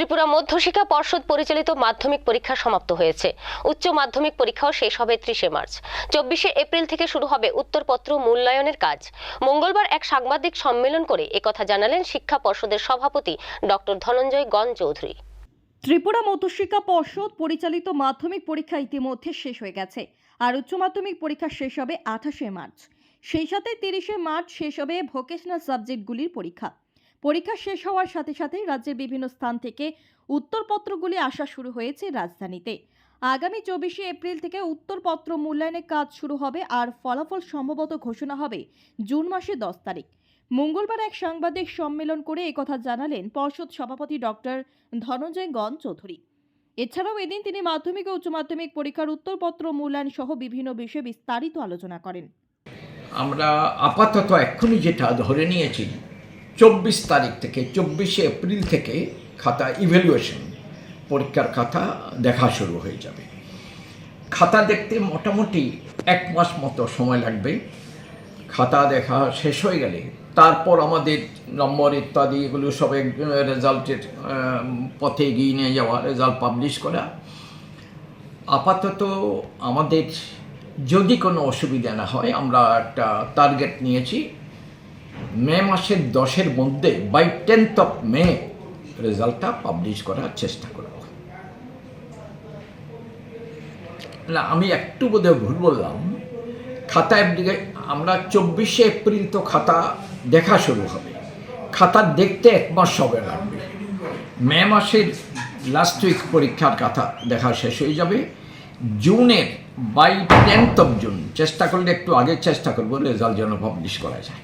ত্রিপুরা মধ্যশিক্ষা পর্ষদ পরিচালিত মাধ্যমিক পরীক্ষা সমাপ্ত হয়েছে। উচ্চ মাধ্যমিক পরীক্ষাও শেষ হবে ত্রিশে মার্চ। চব্বিশে এপ্রিল থেকে শুরু হবে উত্তরপত্র মূল্যায়নের কাজ। মঙ্গলবার এক সাংবাদিক সম্মেলন করে একথা জানালেন শিক্ষা পর্ষদের সভাপতি ডক্টর ধনঞ্জয় গণ চৌধুরী ত্রিপুরা মধ্যশিক্ষা পর্ষদ পরিচালিত মাধ্যমিক পরীক্ষা ইতিমধ্যে শেষ হয়ে গেছে আর উচ্চ মাধ্যমিক পরীক্ষা শেষ হবে আঠাশে মার্চ। সেই সাথে তিরিশে মার্চ শেষ হবে ভোকেশনাল সাবজেক্টগুলির পরীক্ষা। পরীক্ষা শেষ হওয়ার সাথে সাথে রাজ্যের বিভিন্ন স্থান থেকে উত্তরপত্রগুলি আসা শুরু হয়েছে রাজধানীতে। আগামী চব্বিশে এপ্রিল থেকে উত্তরপত্র মূল্যায়নের কাজ শুরু হবে আর ফলাফল সম্ভবত ঘোষণা হবে জুন মাসে দশ তারিখ। মঙ্গলবার এক সাংবাদিক সম্মেলন করে একথা জানালেন পর্ষদ সভাপতি ডক্টর ধনঞ্জয় গণ চৌধুরী। এছাড়াও এদিন তিনি মাধ্যমিক ও উচ্চ মাধ্যমিক পরীক্ষার উত্তরপত্র মূল্যায়ন সহ বিভিন্ন বিষয়ে বিস্তারিত আলোচনা করেন। আমরা আপাতত এক্ষুনি যেটা ধরে নিয়েছি চব্বিশ তারিখ থেকে, চব্বিশে এপ্রিল থেকে খাতা ইভ্যালুয়েশন পরীক্ষার খাতা দেখা শুরু হয়ে যাবে। খাতা দেখতে মোটামুটি এক মাস মতো সময় লাগবে। খাতা দেখা শেষ হয়ে গেলে তারপর আমাদের নম্বর ইত্যাদি এগুলো সব রেজাল্টের পথে এগিয়ে নিয়ে যাওয়া, রেজাল্ট পাবলিশ করা। আপাতত আমাদের যদি কোনো অসুবিধা না হয়, আমরা একটা টার্গেট নিয়েছি। মে মাসের দশের মধ্যে বাই টেন্থ অফ মে রেজাল্টটা পাবলিশ করার চেষ্টা করব না, আমি একটু বোধহয় ভুল বললাম। খাতা এপ্লিকে আমরা চব্বিশে এপ্রিল তো খাতা দেখা শুরু হবে। খাতা দেখতে এক মাস সময় লাগবে। মে মাসের লাস্ট উইক পরীক্ষার কথা দেখা শেষ হয়ে যাবে। জুনের বাই টেন্থ অফ জুন চেষ্টা করলে একটু আগে চেষ্টা করব রেজাল্ট যেন পাবলিশ করা যায়।